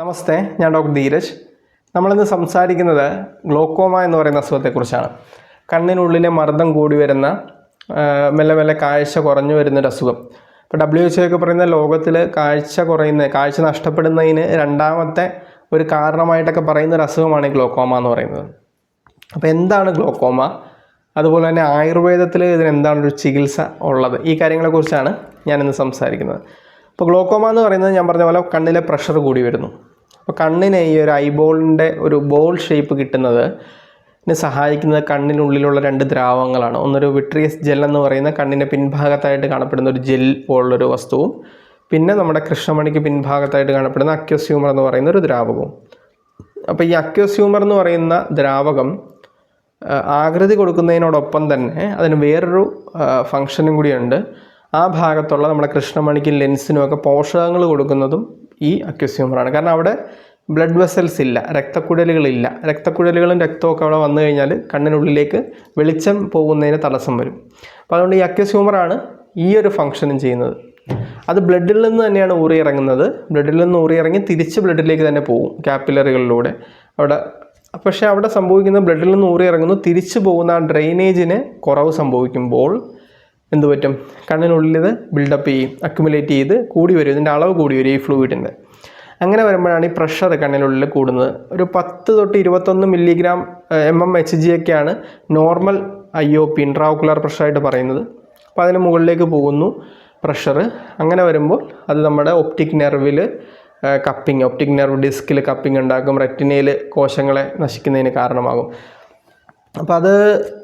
നമസ്തേ ഞാൻ ഡോക്ടർ ധീരജ്. നമ്മളിന്ന് സംസാരിക്കുന്നത് ഗ്ലോക്കോമ എന്ന് പറയുന്ന അസുഖത്തെക്കുറിച്ചാണ്. കണ്ണിനുള്ളിലെ മർദ്ദം കൂടി വരുന്ന മെല്ലെ മെല്ലെ കാഴ്ച കുറഞ്ഞു വരുന്നൊരു അസുഖം. ഇപ്പോൾ ഡബ്ല്യു എച്ച് ഒക്കെ പറയുന്ന ലോകത്തിൽ കാഴ്ച കുറയുന്ന കാഴ്ച നഷ്ടപ്പെടുന്നതിന് രണ്ടാമത്തെ ഒരു കാരണമായിട്ടൊക്കെ പറയുന്ന ഒരു അസുഖമാണ് ഗ്ലോക്കോമ എന്ന് പറയുന്നത്. അപ്പോൾ എന്താണ് ഗ്ലോക്കോമ? അതുപോലെ തന്നെ ആയുർവേദത്തിൽ ഇതിന് എന്താണ് ഒരു ചികിത്സ ഉള്ളത്? ഈ കാര്യങ്ങളെക്കുറിച്ചാണ് ഞാനിന്ന് സംസാരിക്കുന്നത്. അപ്പോൾ ഗ്ലോക്കോമ എന്ന് പറയുന്നത് ഞാൻ പറഞ്ഞ പോലെ കണ്ണിലെ പ്രഷർ കൂടി വരുന്നു. അപ്പോൾ കണ്ണിന് ഈ ഒരു ഐബോളിന്റെ ഒരു ബോൾ ഷേപ്പ് കിട്ടുന്നത് സഹായിക്കുന്നത് കണ്ണിനുള്ളിലുള്ള രണ്ട് ദ്രാവങ്ങളാണ് ഒന്നൊരു വിട്രിയസ് ജെൽ എന്ന് പറയുന്ന കണ്ണിന്റെ പിൻഭാഗത്തായിട്ട് കാണപ്പെടുന്ന ഒരു ജെൽ പോലുള്ളൊരു വസ്തുവും പിന്നെ നമ്മുടെ കൃഷ്ണമണിക്ക് പിൻഭാഗത്തായിട്ട് കാണപ്പെടുന്ന അക്യോസ്യൂമർ എന്ന് പറയുന്ന ഒരു ദ്രാവകവും. അപ്പോൾ ഈ അക്യോസ്യൂമർ എന്ന് പറയുന്ന ദ്രാവകം ആകൃതി കൊടുക്കുന്നതിനോടൊപ്പം തന്നെ അതിന് വേറൊരു ഫങ്ഷനും കൂടിയുണ്ട്. ആ ഭാഗത്തുള്ള നമ്മുടെ കൃഷ്ണമണിക്കും ലെൻസിനും ഒക്കെ പോഷകങ്ങൾ കൊടുക്കുന്നതും ഈ അക്യൂസ്യൂമറാണ്. കാരണം അവിടെ ബ്ലഡ് വെസൽസ് ഇല്ല രക്തക്കുഴലുകളില്ല. രക്തക്കുഴലുകളും രക്തമൊക്കെ അവിടെ വന്നു കഴിഞ്ഞാൽ കണ്ണിനുള്ളിലേക്ക് വെളിച്ചം പോകുന്നതിന് തടസ്സം വരും. അപ്പോൾ അതുകൊണ്ട് ഈ അക്യൂസ്യൂമറാണ് ഈ ഒരു ഫംഗ്ഷനും ചെയ്യുന്നത്. അത് ബ്ലഡിൽ നിന്ന് തന്നെയാണ് ഊറി ഇറങ്ങുന്നത് ബ്ലഡിൽ നിന്ന് ഊറി ഇറങ്ങി തിരിച്ച് ബ്ലഡിലേക്ക് തന്നെ പോകും കാപ്പിലറികളിലൂടെ അവിടെ പക്ഷേ അവിടെ സംഭവിക്കുന്ന ബ്ലഡിൽ നിന്ന് ഊറി ഇറങ്ങുന്നു തിരിച്ചു പോകുന്ന ആ ഡ്രെയിനേജിന് കുറവ് സംഭവിക്കുമ്പോൾ എന്ത് പറ്റും? കണ്ണിനുള്ളിൽ ഇത് ബിൽഡപ്പ് ചെയ്യും അക്യുമുലേറ്റ് ചെയ്ത് കൂടി വരും. ഇതിന്റെ അളവ് കൂടി വരും ഈ ഫ്ലൂയിഡിന്റെ അങ്ങനെ വരുമ്പോഴാണ് ഈ പ്രഷർ കണ്ണിനുള്ളിൽ കൂടുന്നത്. ഒരു പത്ത് തൊട്ട് ഇരുപത്തൊന്ന് milligram M M H G ഒക്കെയാണ് normal I O P intraocular പ്രഷറായിട്ട് പറയുന്നത്. അപ്പോൾ അതിന് മുകളിലേക്ക് പോകുന്നു പ്രഷർ അങ്ങനെ വരുമ്പോൾ അത് നമ്മുടെ ഒപ്റ്റിക് നെർവിൽ കപ്പിങ് ഒപ്റ്റിക് നെർവ് ഡിസ്കിൽ കപ്പിങ് ഉണ്ടാക്കും. റെറ്റിനയിൽ കോശങ്ങളെ നശിക്കുന്നതിന് കാരണമാകും. അപ്പോൾ അത്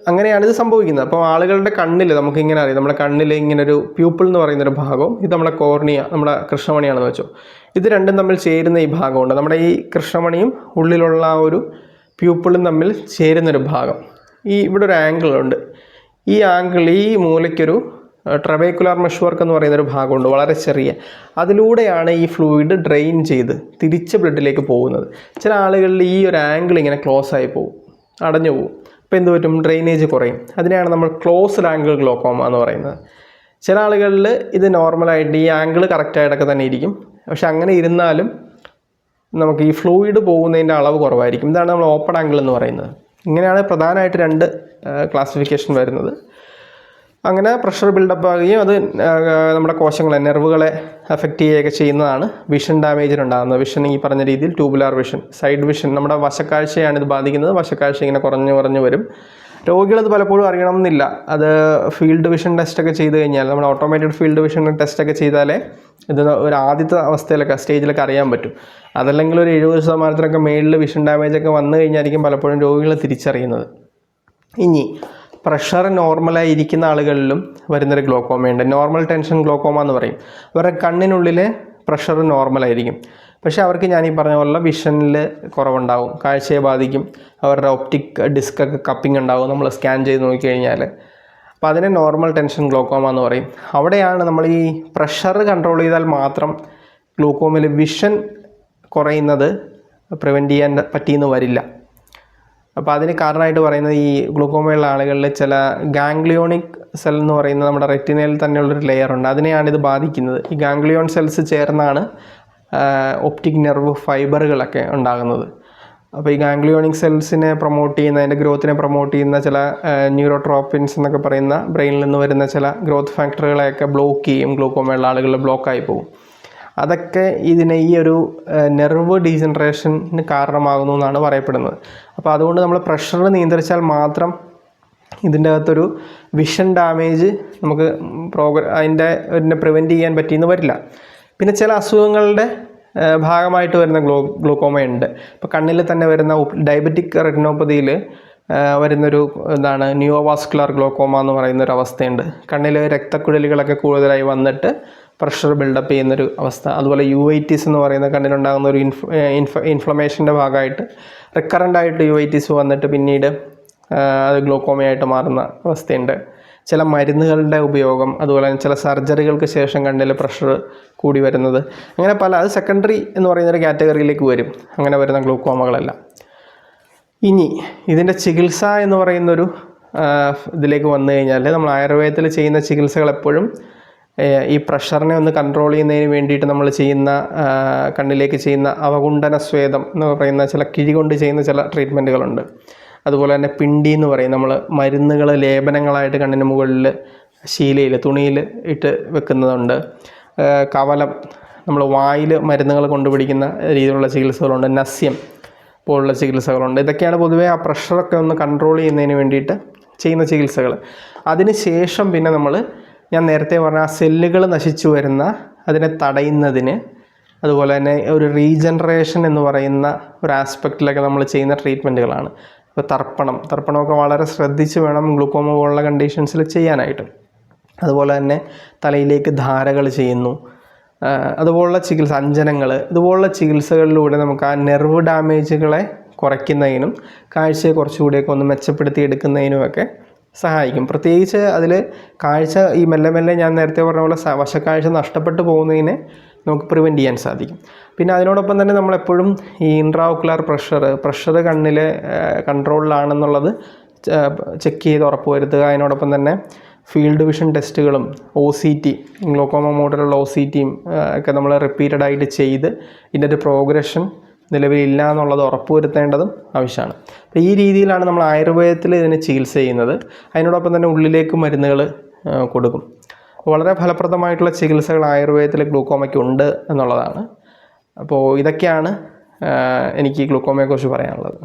അങ്ങനെയാണ് ഇത് സംഭവിക്കുന്നത്. അപ്പോൾ ആളുകളുടെ കണ്ണിൽ നമുക്ക് ഇങ്ങനെ അറിയാം. നമ്മുടെ കണ്ണിൽ ഇങ്ങനെ ഒരു പ്യൂപ്പിൾ എന്ന് പറയുന്ന ഒരു ഭാഗവും ഇത് നമ്മുടെ കോർണിയ നമ്മുടെ കൃഷ്ണമണിയാണെന്ന് വെച്ചോ. ഇത് രണ്ടും തമ്മിൽ ചേരുന്ന ഈ ഭാഗമുണ്ട്. നമ്മുടെ ഈ കൃഷ്ണമണിയും ഉള്ളിലുള്ള ആ ഒരു പ്യൂപ്പിളും തമ്മിൽ ചേരുന്നൊരു ഭാഗം. ഈ ഇവിടെ ഒരു ആംഗിളുണ്ട് ഈ ആംഗിൾ ഈ മൂലയ്ക്കൊരു ട്രബേക്കുലാർ മെഷ്വർക്ക് എന്ന് പറയുന്ന ഒരു ഭാഗമുണ്ട്. വളരെ ചെറിയ. അതിലൂടെയാണ് ഈ ഫ്ലൂയിഡ് ഡ്രെയിൻ ചെയ്ത് തിരിച്ച് ബ്ലഡിലേക്ക് പോകുന്നത്. ചില ആളുകളിൽ ഈ ഒരു ആംഗിൾ ഇങ്ങനെ ക്ലോസ് ആയി പോകും അടഞ്ഞു പോകും അപ്പോൾ എന്ത് പറ്റും? ഡ്രെയിനേജ് കുറയും. അതിനെയാണ് നമ്മൾ ക്ലോസ്ഡ് ആംഗിൾ ഗ്ലോക്കോമ എന്ന് പറയുന്നത്. ചില ആളുകളിൽ ഇത് നോർമലായിട്ട് ഈ ആംഗിൾ കറക്റ്റായിട്ടൊക്കെ തന്നെ ഇരിക്കും. പക്ഷെ അങ്ങനെ ഇരുന്നാലും നമുക്ക് ഈ ഫ്ലൂയിഡ് പോകുന്നതിന്റെ അളവ് കുറവായിരിക്കും. ഇതാണ് നമ്മൾ ഓപ്പൺ ആംഗിൾ എന്ന് പറയുന്നത്. ഇങ്ങനെയാണ് പ്രധാനമായിട്ട് രണ്ട് ക്ലാസിഫിക്കേഷൻ വരുന്നത്. അങ്ങനെ പ്രഷർ ബിൽഡപ്പ് ആകുകയും അത് നമ്മുടെ കോശങ്ങളെ നെർവുകളെ അഫക്റ്റ് ചെയ്യുകയൊക്കെ ചെയ്യുന്നതാണ് വിഷൻ ഡാമേജിനുണ്ടാകുന്നത് വിഷൻ ഈ പറഞ്ഞ രീതിയിൽ ട്യൂബുലാർ വിഷൻ സൈഡ് വിഷൻ നമ്മുടെ വശക്കാഴ്ചയാണ് ഇത് ബാധിക്കുന്നത്. വശക്കാഴ്ച ഇങ്ങനെ കുറഞ്ഞു കുറഞ്ഞു വരും. രോഗികളത് പലപ്പോഴും അറിയണമെന്നില്ല. അത് ഫീൽഡ് വിഷൻ ടെസ്റ്റൊക്കെ ചെയ്ത് കഴിഞ്ഞാൽ നമ്മൾ ഓട്ടോമേറ്റഡ് ഫീൽഡ് വിഷൻ ടെസ്റ്റൊക്കെ ചെയ്താലേ ഇത് ഒരു ആദ്യത്തെ അവസ്ഥയിലൊക്കെ സ്റ്റേജിലൊക്കെ അറിയാൻ പറ്റും. അതല്ലെങ്കിൽ ഒരു എഴുപത് ശതമാനത്തിനൊക്കെ മേളിൽ വിഷൻ ഡാമേജൊക്കെ വന്നു കഴിഞ്ഞായിരിക്കും പലപ്പോഴും രോഗികൾ തിരിച്ചറിയുന്നത്. ഇനി പ്രഷർ നോർമലായി ഇരിക്കുന്ന ആളുകളിലും വരുന്നൊരു ഗ്ലോക്കോമയുണ്ട് നോർമൽ ടെൻഷൻ ഗ്ലോക്കോമ എന്ന് പറയും. അവരുടെ കണ്ണിനുള്ളിലെ പ്രഷർ നോർമലായിരിക്കും പക്ഷേ അവർക്ക് ഞാൻ ഈ പറഞ്ഞ പോലെ വിഷനിൽ കുറവുണ്ടാവും. കാഴ്ചയെ ബാധിക്കും. അവരുടെ ഒപ്റ്റിക് ഡിസ്ക് ഒക്കെ കപ്പിംഗ് ഉണ്ടാവും. നമ്മൾ സ്കാൻ ചെയ്ത് നോക്കിക്കഴിഞ്ഞാൽ അപ്പോൾ അതിനെ നോർമൽ ടെൻഷൻ ഗ്ലോക്കോമ എന്ന് പറയും. അവിടെയാണ് നമ്മൾ ഈ പ്രഷർ കൺട്രോൾ ചെയ്താൽ മാത്രം ഗ്ലൂക്കോമിൽ വിഷൻ കുറയുന്നത് പ്രിവെന്റ് ചെയ്യാൻ പറ്റിയെന്ന് വരില്ല. അപ്പോൾ അതിന് കാരണമായിട്ട് പറയുന്നത് ഈ ഗ്ലൂക്കോമയുള്ള ആളുകളിൽ ചില ഗാംഗ്ലിയോണിക് സെൽ എന്ന് പറയുന്ന നമ്മുടെ റെറ്റിനയിൽ തന്നെയുള്ളൊരു ലെയർ ഉണ്ട്. അതിനെയാണ് ഇത് ബാധിക്കുന്നത്. ഈ ഗാംഗ്ലിയോൺ സെൽസ് ചേർന്നാണ് ഒപ്റ്റിക് നെർവ് ഫൈബറുകളൊക്കെ ഉണ്ടാകുന്നത്. അപ്പോൾ ഈ ഗാംഗ്ലിയോണിക് സെൽസിനെ പ്രൊമോട്ട് ചെയ്യുന്ന അതിന്റെ ഗ്രോത്തിനെ പ്രൊമോട്ട് ചെയ്യുന്ന ചില ന്യൂറോട്രോപ്പിൻസ് എന്നൊക്കെ പറയുന്ന ബ്രെയിനിൽ നിന്ന് വരുന്ന ചില ഗ്രോത്ത് ഫാക്ടറുകളെയൊക്കെ ബ്ലോക്ക് ചെയ്യും. ഗ്ലൂക്കോമയുള്ള ആളുകളിൽ ബ്ലോക്കായി പോകും. അതൊക്കെ ഇതിനെ ഈ ഒരു നെർവ് ഡീജനറേഷന് കാരണമാകുന്നു എന്നാണ് പറയപ്പെടുന്നത്. അപ്പോൾ അതുകൊണ്ട് നമ്മൾ പ്രഷർ നിയന്ത്രിച്ചാൽ മാത്രം ഇതിന്റെ അകത്തൊരു വിഷൻ ഡാമേജ് നമുക്ക് പ്രോഗ്ര അതിന്റെ ഇതിനെ പ്രിവെന്റ് ചെയ്യാൻ പറ്റിയെന്ന് വരില്ല. പിന്നെ ചില അസുഖങ്ങളുടെ ഭാഗമായിട്ട് വരുന്ന ഗ്ലൂ ഗ്ലൂക്കോമയുണ്ട് ഇപ്പോൾ കണ്ണിൽ തന്നെ വരുന്ന ഡയബറ്റിക് റെറ്റിനോപ്പതിയിൽ വരുന്നൊരു എന്താണ് ന്യൂവാസ്കുലർ ഗ്ലോക്കോമ എന്ന് പറയുന്ന ഒരു അവസ്ഥയുണ്ട് കണ്ണിൽ രക്തക്കുഴലുകളൊക്കെ കൂടുതലായി വന്നിട്ട് പ്രഷർ ബിൽഡപ്പ് ചെയ്യുന്നൊരു അവസ്ഥ. അതുപോലെ യു ഐ ടിസ് എന്ന് പറയുന്ന കണ്ണിലുണ്ടാകുന്ന ഒരു ഇൻഫ് ഇൻഫ ഇൻഫ്ലമേഷന്റെ ഭാഗമായിട്ട് റിക്കറന്റ് ആയിട്ട് യു ഐ ടിസ് വന്നിട്ട് പിന്നീട് അത് ഗ്ലോക്കോമയായിട്ട് മാറുന്ന അവസ്ഥയുണ്ട്. ചില മരുന്നുകളുടെ ഉപയോഗം അതുപോലെ തന്നെ ചില സർജറികൾക്ക് ശേഷം കണ്ണിൽ പ്രഷർ കൂടി വരുന്നത്. അങ്ങനെ പല അത് സെക്കൻഡറി എന്ന് പറയുന്നൊരു കാറ്റഗറിയിലേക്ക് വരും. അങ്ങനെ വരുന്ന ഗ്ലൂക്കോമകളെല്ലാം ഇനി ഇതിന്റെ ചികിത്സ എന്ന് പറയുന്നൊരു ഇതിലേക്ക് വന്നു കഴിഞ്ഞാൽ നമ്മൾ ആയുർവേദത്തിൽ ചെയ്യുന്ന ചികിത്സകൾ എപ്പോഴും ഈ പ്രഷറിനെ ഒന്ന് കൺട്രോൾ ചെയ്യുന്നതിന് വേണ്ടിയിട്ട് നമ്മൾ ചെയ്യുന്ന കണ്ണിലേക്ക് ചെയ്യുന്ന അവകുണ്ടന സ്വേദം എന്ന് പറയുന്ന ചില കിഴി കൊണ്ട് ചെയ്യുന്ന ചില ട്രീറ്റ്മെന്റുകളുണ്ട് അതുപോലെ തന്നെ പിണ്ടി എന്ന് പറയും. നമ്മൾ മരുന്നുകൾ ലേപനങ്ങളായിട്ട് കണ്ണിന് മുകളിൽ ശീലയിൽ തുണിയിൽ ഇട്ട് വെക്കുന്നതുണ്ട്. കവലം നമ്മൾ വായിൽ മരുന്നുകൾ കൊണ്ടുപിടിക്കുന്ന രീതിയിലുള്ള ചികിത്സകളുണ്ട്. നസ്യം പോലുള്ള ചികിത്സകളുണ്ട്. ഇതൊക്കെയാണ് പൊതുവേ ആ പ്രഷറൊക്കെ ഒന്ന് കൺട്രോൾ ചെയ്യുന്നതിന് വേണ്ടിയിട്ട് ചെയ്യുന്ന ചികിത്സകൾ. അതിന് ശേഷം പിന്നെ നമ്മൾ ഞാൻ നേരത്തെ പറഞ്ഞ ആ സെല്ലുകൾ നശിച്ചു വരുന്ന അതിനെ തടയുന്നതിന് അതുപോലെ തന്നെ ഒരു റീജനറേഷൻ എന്ന് പറയുന്ന ഒരു ആസ്പെക്റ്റിലൊക്കെ നമ്മൾ ചെയ്യുന്ന ട്രീറ്റ്മെന്റുകളാണ്. ഇപ്പോൾ തർപ്പണം തർപ്പണമൊക്കെ വളരെ ശ്രദ്ധിച്ച് വേണം ഗ്ലൂക്കോമ പോലുള്ള കണ്ടീഷൻസിൽ ചെയ്യാനായിട്ട്. അതുപോലെ തന്നെ തലയിലേക്ക് ധാരകൾ ചെയ്യുന്നു. അതുപോലുള്ള ചികിത്സ അഞ്ജനങ്ങൾ ഇതുപോലുള്ള ചികിത്സകളിലൂടെ നമുക്ക് ആ നെർവ് ഡാമേജുകളെ കുറയ്ക്കുന്നതിനും കാഴ്ചയെ കുറച്ചുകൂടിയൊക്കെ ഒന്ന് മെച്ചപ്പെടുത്തി എടുക്കുന്നതിനുമൊക്കെ സഹായിക്കും. പ്രത്യേകിച്ച് അതിൽ കാഴ്ച ഈ മെല്ലെ മെല്ലെ ഞാൻ നേരത്തെ പറഞ്ഞ പോലെ വശക്കാഴ്ച നഷ്ടപ്പെട്ടു പോകുന്നതിനെ നമുക്ക് പ്രിവെന്റ് ചെയ്യാൻ സാധിക്കും. പിന്നെ അതിനോടൊപ്പം തന്നെ നമ്മളെപ്പോഴും ഈ ഇൻട്രാവുക്കുലാർ പ്രഷർ പ്രഷർ കണ്ണിലെ കൺട്രോളിലാണെന്നുള്ളത് ചെക്ക് ചെയ്ത് ഉറപ്പ് വരുത്തുക അതിനോടൊപ്പം തന്നെ ഫീൽഡ് വിഷൻ ടെസ്റ്റുകളും ഒ സി ടി ഗ്ലോക്കോമ മോഡലുള്ള ഒ സി ടിയും ഒക്കെ നമ്മൾ റിപ്പീറ്റഡായിട്ട് ചെയ്ത് ഇതിന്റെ ഒരു പ്രോഗ്രഷൻ നിലവിലില്ല എന്നുള്ളത് ഉറപ്പുവരുത്തേണ്ടതും ആവശ്യമാണ്. അപ്പോൾ ഈ രീതിയിലാണ് നമ്മൾ ആയുർവേദത്തിൽ ഇതിനെ ചികിത്സ ചെയ്യുന്നത്. അതിനോടൊപ്പം തന്നെ ഉള്ളിലേക്ക് മരുന്നുകൾ കൊടുക്കും. വളരെ ഫലപ്രദമായിട്ടുള്ള ചികിത്സകൾ ആയുർവേദത്തിൽ ഗ്ലൂക്കോമയ്ക്ക് ഉണ്ട് എന്നുള്ളതാണ്. അപ്പോൾ ഇതൊക്കെയാണ് എനിക്ക് ഗ്ലൂക്കോമയെക്കുറിച്ച് പറയാനുള്ളത്.